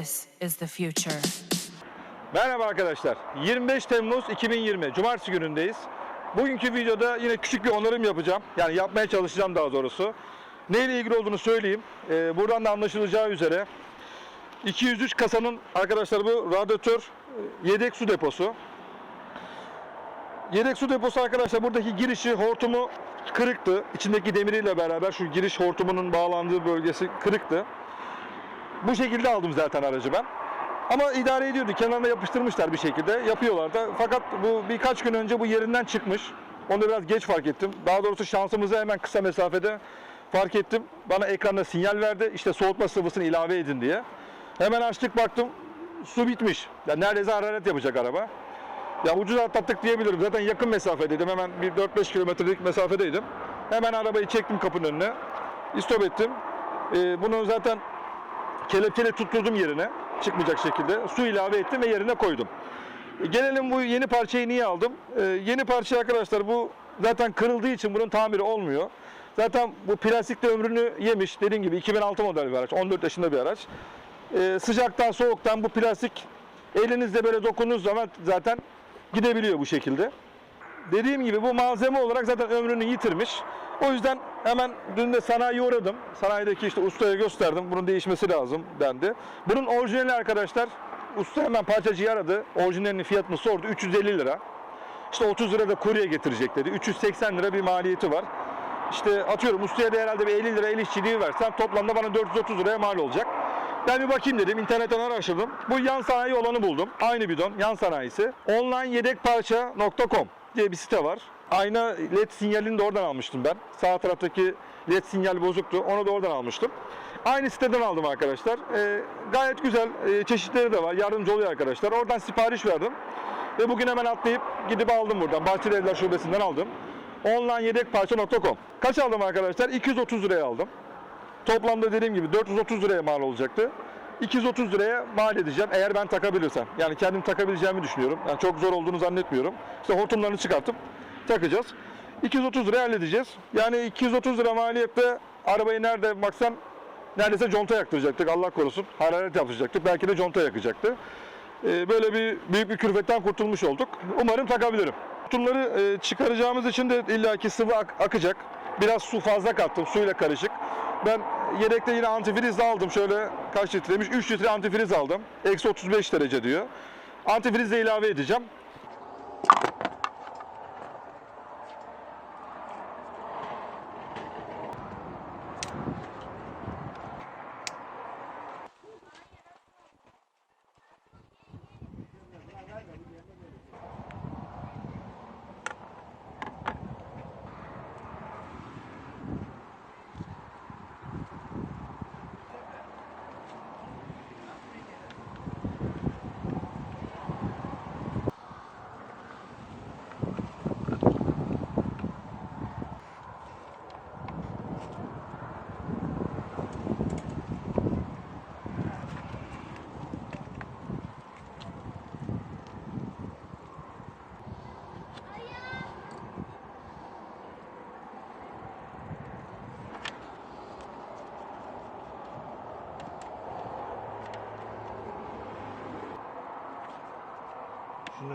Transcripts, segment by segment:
This is the future. Merhaba arkadaşlar. 25 Temmuz 2020 Cumartesi günündeyiz. Bugünkü videoda yine küçük bir onarım yapacağım. Yani yapmaya çalışacağım daha doğrusu. Neyle ilgili olduğunu söyleyeyim. Ee, buradan da anlaşılacağı üzere 203 kasanın arkadaşlar bu radyatör e, yedek su deposu. Yedek su deposu arkadaşlar buradaki girişi hortumu kırıktı. İçindeki demiriyle beraber şu giriş hortumunun bağlandığı bölgesi kırıktı. Bu şekilde aldım zaten aracı ben. Ama idare ediyordu. Kenarına yapıştırmışlar bir şekilde. Yapıyorlar da. Fakat bu birkaç gün önce bu yerinden çıkmış. Onu da biraz geç fark ettim. Daha doğrusu şansımızı hemen kısa mesafede fark ettim. Bana ekranda sinyal verdi. İşte soğutma sıvısını ilave edin diye. Hemen açtık baktım. Su bitmiş. Ya neredeyse hararet yapacak araba. Ya ucuz atlattık diyebilirim. Zaten yakın mesafedeydim. Hemen bir 4-5 kilometrelik mesafedeydim. Hemen arabayı çektim kapının önüne. İstop ettim. Ee, bunu zaten kelepçeyle tutturdum yerine. Çıkmayacak şekilde. Su ilave ettim ve yerine koydum. Gelelim bu yeni parçayı niye aldım? Ee, yeni parça arkadaşlar bu zaten kırıldığı için bunun tamiri olmuyor. Zaten bu plastik de ömrünü yemiş. Dediğim gibi 2006 model bir araç. 14 yaşında bir araç. Ee, sıcaktan soğuktan bu plastik elinizle böyle dokunduğunuz zaman zaten gidebiliyor bu şekilde. Dediğim gibi bu malzeme olarak zaten ömrünü yitirmiş. O yüzden hemen dün de sanayiye uğradım. Sanayideki işte ustaya gösterdim. Bunun değişmesi lazım dendi. Bunun orijinali arkadaşlar usta hemen parçacıyı aradı. Orijinalinin fiyatını sordu. 350 lira. İşte 30 lira da kurye getirecek dedi. 380 lira bir maliyeti var. İşte atıyorum ustaya da herhalde bir 50 lira el işçiliği versem toplamda bana 430 liraya mal olacak. Ben bir bakayım dedim. internetten araştırdım. Bu yan sanayi olanı buldum. Aynı bidon yan sanayisi. Onlineyedekparça.com diye bir site var. Ayna led sinyalini de oradan almıştım ben. Sağ taraftaki led sinyal bozuktu. Onu da oradan almıştım. Aynı siteden aldım arkadaşlar. Ee, gayet güzel e, çeşitleri de var. Yardımcı oluyor arkadaşlar. Oradan sipariş verdim. Ve bugün hemen atlayıp gidip aldım buradan. Bahçeli Evler Şubesi'nden aldım. Onlineyedekparça.com Kaç aldım arkadaşlar? 230 liraya aldım. Toplamda dediğim gibi 430 liraya mal olacaktı. 230 liraya mal edeceğim eğer ben takabilirsem. Yani kendim takabileceğimi düşünüyorum. Yani çok zor olduğunu zannetmiyorum. İşte hortumlarını çıkartıp takacağız. 230 liraya halledeceğiz. Yani 230 lira maliyette arabayı nerede baksan neredeyse conta yaktıracaktık Allah korusun. Hararet yapacaktık. Belki de conta yakacaktı. Ee, böyle bir büyük bir külfetten kurtulmuş olduk. Umarım takabilirim. Hortumları e, çıkaracağımız için de illaki sıvı ak- akacak. Biraz su fazla kattım suyla karışık. Ben yedekte yine antifriz aldım. Şöyle kaç litreymiş? 3 litre antifriz aldım. Eksi 35 derece diyor. Antifriz de ilave edeceğim.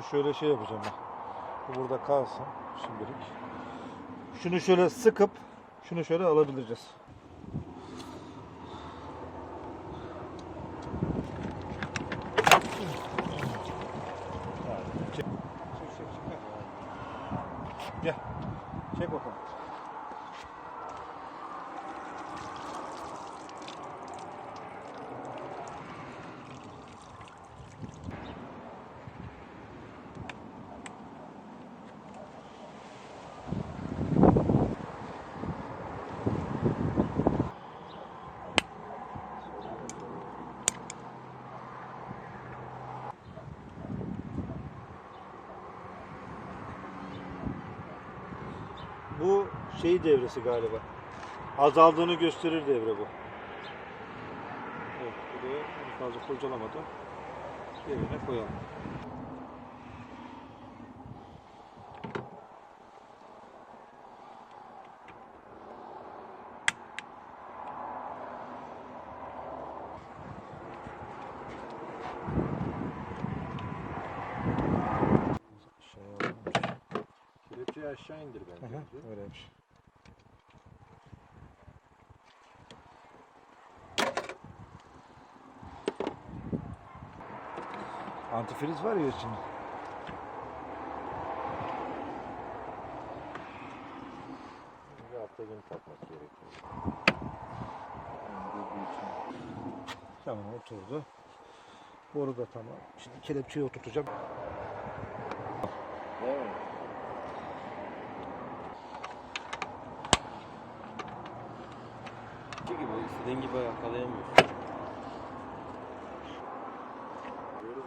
Şunu şöyle şey yapacağım ben. Bu burada kalsın şimdilik. Şunu şöyle sıkıp şunu şöyle alabileceğiz. şeyi devresi galiba. Azaldığını gösterir devre bu. Evet, buraya fazla kurcalamadan yerine koyalım. Şey aşağı indir bence. Öyle bir şey. Antifriz var ya içinde. Bir hafta gün takmak gerekiyor. Tamam oturdu. Boru da tamam. Şimdi kelepçeyi oturtacağım. Şey gibi istediğin gibi yakalayamıyorsun.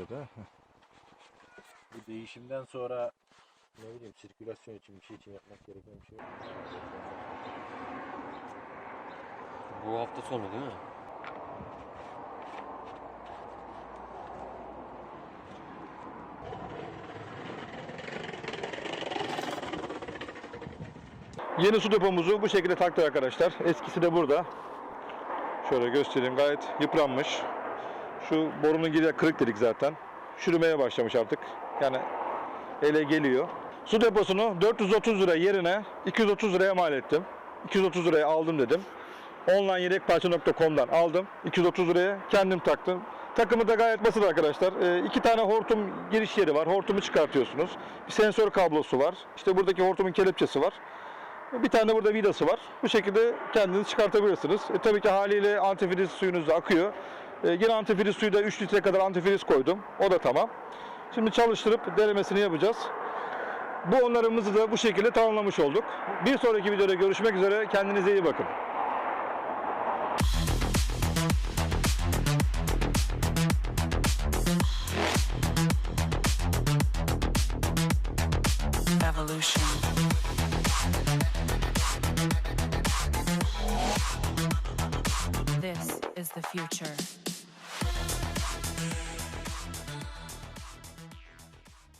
Videoda. Bu değişimden sonra ne bileyim sirkülasyon için bir şey için yapmak gereken bir şey yok. Bu hafta sonu değil mi? Yeni su depomuzu bu şekilde taktık arkadaşlar. Eskisi de burada. Şöyle göstereyim gayet yıpranmış. Şu borunun geri kırık dedik zaten. Çürümeye başlamış artık. Yani ele geliyor. Su deposunu 430 lira yerine 230 liraya mal ettim. 230 liraya aldım dedim. Online aldım. 230 liraya kendim taktım. Takımı da gayet basit arkadaşlar. Ee, iki tane hortum giriş yeri var. Hortumu çıkartıyorsunuz. Bir sensör kablosu var. İşte buradaki hortumun kelepçesi var. Bir tane burada vidası var. Bu şekilde kendiniz çıkartabilirsiniz. E, tabii ki haliyle antifriz suyunuz da akıyor. E, yine antifriz suyu da 3 litre kadar antifriz koydum. O da tamam. Şimdi çalıştırıp denemesini yapacağız. Bu onarımımızı da bu şekilde tamamlamış olduk. Bir sonraki videoda görüşmek üzere. Kendinize iyi bakın. This is the future.